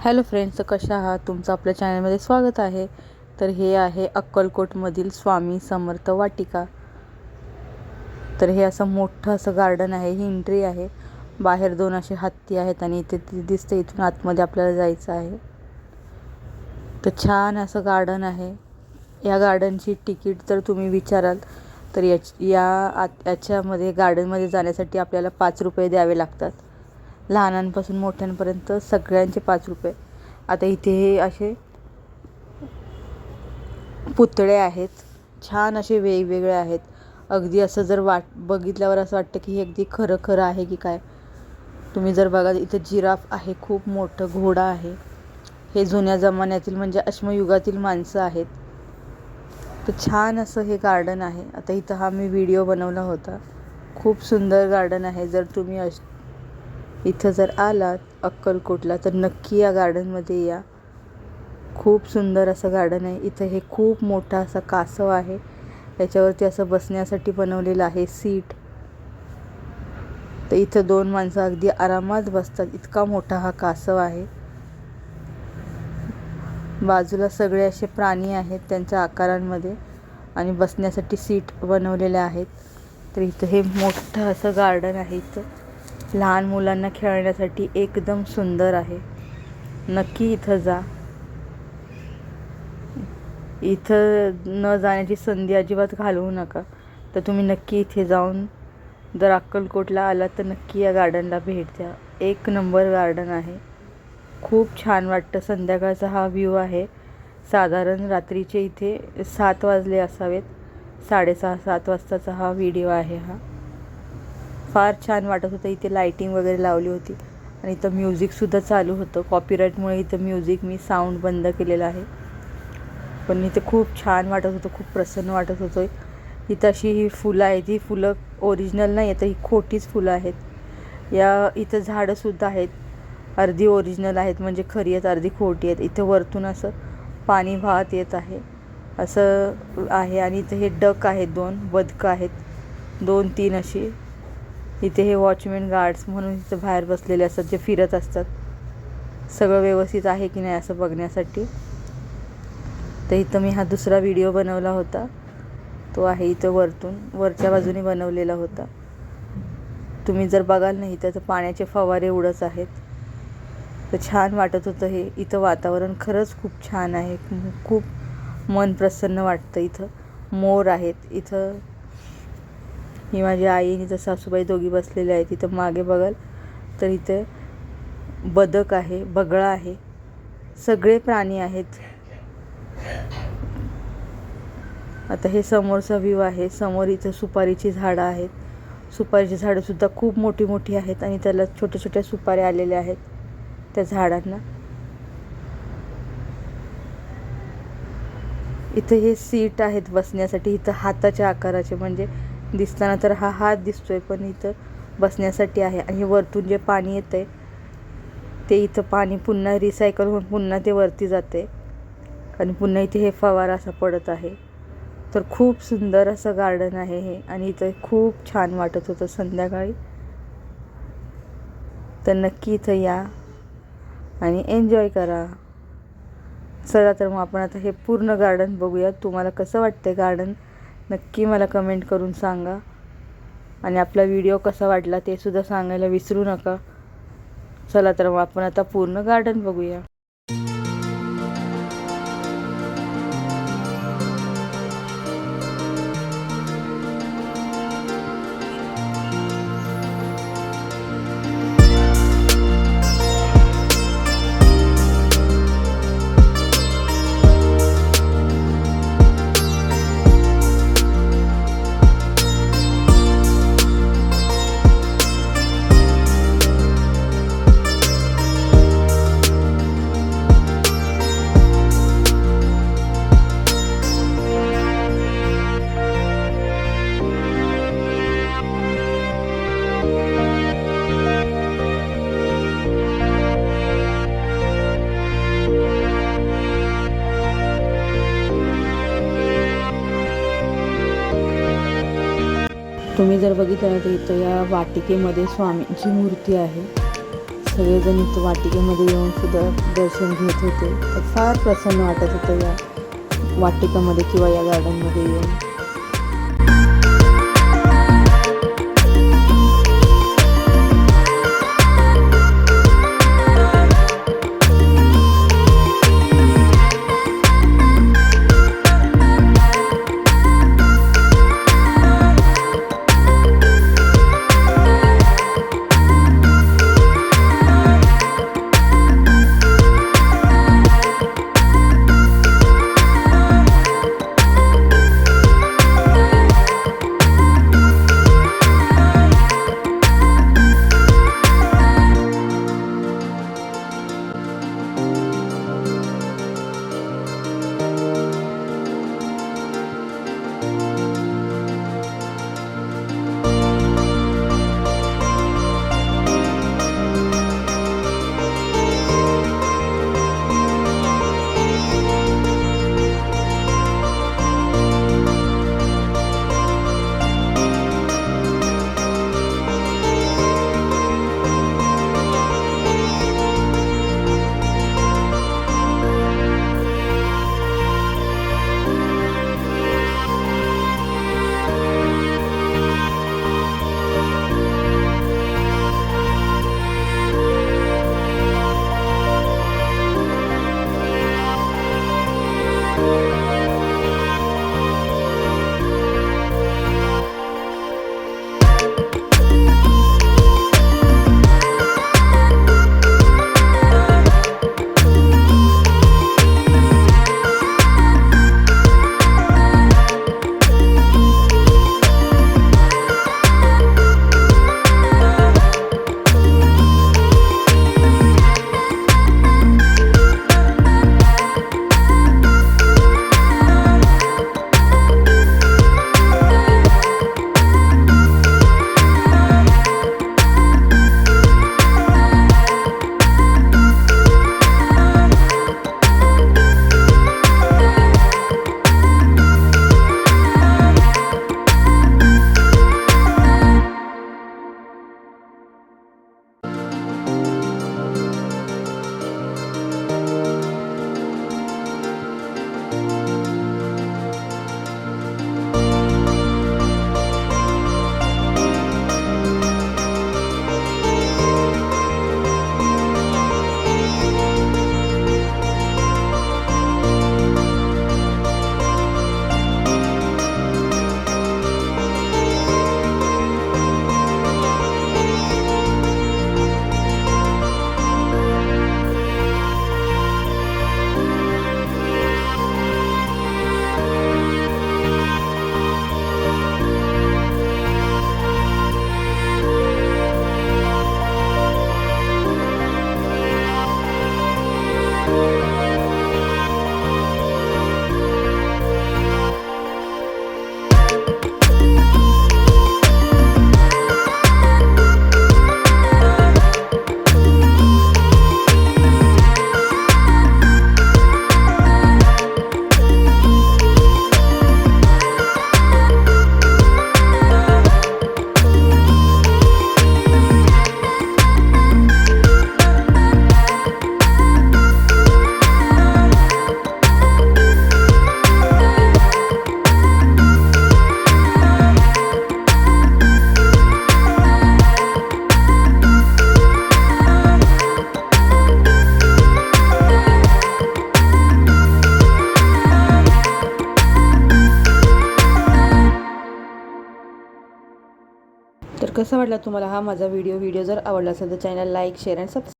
Hello friends कशा आहात? तुमचं आपल्या चॅनलमध्ये स्वागत आहे. तर हे आहे अक्कलकोटमधील स्वामी समर्थ वाटिका. तर हे असं मोठं असं गार्डन आहे. ही एंट्री आहे. बाहेर दोन असे हत्ती आहेत आणि इथे ती दिसते. इथून आतमध्ये आपल्याला जायचं आहे. तर छान असं गार्डन आहे. या गार्डनची तिकीट जर तुम्ही विचाराल तर याच या आत याच्यामध्ये गार्डनमध्ये जाण्यासाठी आपल्याला पाच रुपये द्यावे लागतात. लहानांपासून मोठ्यांपर्यंत सगळ्यांचे पाच रुपये. आता इथे हे असे पुतळे आहेत. छान असे वेगवेगळे आहेत. अगदी असं जर वाट बघितल्यावर असं वाटतं की हे अगदी खरं खरं आहे की काय? तुम्ही जर बघा इथं जिराफ आहे खूप मोठं घोडा आहे. हे जुन्या जमान्यातील म्हणजे अश्मयुगातील माणसं आहेत. तर छान असं हे गार्डन आहे. आता इथं हा मी व्हिडिओ बनवला होता. खूप सुंदर गार्डन आहे. जर तुम्ही अश इथं जर आलात अक्कलकोटला तर नक्की या गार्डनमध्ये या. खूप सुंदर असं गार्डन आहे. इथं हे खूप मोठा असा कासव आहे. त्याच्यावरती असं बसण्यासाठी बनवलेलं आहे सीट. तर इथं दोन माणसं अगदी आरामात बसतात. इतका मोठा हा कासव आहे. बाजूला सगळे असे प्राणी आहेत त्यांच्या आकारांमध्ये आणि बसण्यासाठी सीट बनवलेल्या आहेत. तर इथं हे मोठं असं गार्डन आहे इथं. लहान मुलांना खेळण्यासाठी एकदम सुंदर आहे. नक्की इथं जा. इथं न जाण्याची संधी अजिबात घालवू नका. तर तुम्ही नक्की इथे जाऊन जर अक्कलकोटला आलात तर नक्की या गार्डनला भेट द्या. एक नंबर गार्डन आहे. खूप छान वाटतं. संध्याकाळचा हा व्ह्यू आहे. साधारण रात्रीचे इथे सात वाजले असावेत. साडेसहा सात वाजताचा हा व्हिडिओ आहे हा. फार छान वाटत होतं. इथे लायटिंग वगैरे लावली होती. आणि इथं म्युझिकसुद्धा चालू होतं. कॉपीराईटमुळे इथं म्युझिक मी साऊंड बंद केलेलं आहे. पण इथे खूप छान वाटत होतं. खूप प्रसन्न वाटत होतं. इथं अशी ही फुलं आहेत. ही फुलं ओरिजिनल नाही आहेत ही खोटीच फुलं आहेत. या इथं झाडंसुद्धा आहेत. अर्धी ओरिजिनल आहेत. म्हणजे खरी आहेत अर्धी खोटी आहेत. इथं वरतून असं पाणी वाहत येत आहे. असं आहे. आणि इथं हे डक आहेत दोन बदकं आहेत. दोन तीन अशी इथे हे वॉचमॅन गार्ड्स म्हणून इथं बाहेर बसलेले असतात जे फिरत असतात. सगळं व्यवस्थित आहे की नाही असं बघण्यासाठी. तर इथं मी हा दुसरा व्हिडिओ बनवला होता. तो आहे इथं वरतून वरच्या बाजूने बनवलेला होता. तुम्ही जर बघाल नाही तर पाण्याचे फवारे उडत आहेत. तर छान वाटत होतं हे. इथं वातावरण खरंच खूप छान आहे. खूप मन प्रसन्न वाटतं इथं. मोर आहेत. इथं ही माझी आई आणि इथं सासूबाई दोघी बसलेल्या आहेत. इथं मागे बघाल तर इथे बदक आहे बगळा आहे. सगळे प्राणी आहेत. आता हे समोरचा व्ह्यू आहे. समोर इथं सुपारीची झाडं आहेत. सुपारीची झाडंसुद्धा खूप मोठी मोठी आहेत आणि त्याला छोट्या छोट्या सुपाऱ्या आलेल्या आहेत त्या झाडांना. इथं हे सीट आहेत बसण्यासाठी. इथं हाताच्या आकाराचे म्हणजे दिसताना तर हा हात दिसतोय पण इथं बसण्यासाठी आहे. आणि वरतून जे पाणी येतं आहे ते इथं पाणी पुन्हा रिसायकल होऊन पुन्हा ते वरती जाते आणि पुन्हा इथे हे फवारा असा पडत आहे. तर खूप सुंदर असं गार्डन आहे हे. आणि इथं खूप छान वाटत होतं संध्याकाळी. तर नक्की इथं या आणि एन्जॉय करा. चला तर मग आपण आता हे पूर्ण गार्डन बघूया. तुम्हाला कसं वाटतं गार्डन नक्की मला कमेंट करून सांगा. आणि आपला व्हिडिओ कसा वाटला ते सुद्धा सांगायला विसरू नका. चला तर मग आपण आता पूर्ण गार्डन बघूया. तुम्ही जर बघितलं ना तर इथं या वाटिकेमध्ये स्वामींची मूर्ती आहे. सगळेजण इथं वाटिकेमध्ये येऊन सुद्धा दर्शन घेत होते. तर फार प्रसन्न वाटत होतं या वाटिकामध्ये किंवा या गार्डनमध्ये येऊन. कसा वाटला तुम्हाला हा माझा व्हिडिओ व्हिडिओ जर आवडला असेल तर channel like share and subscribe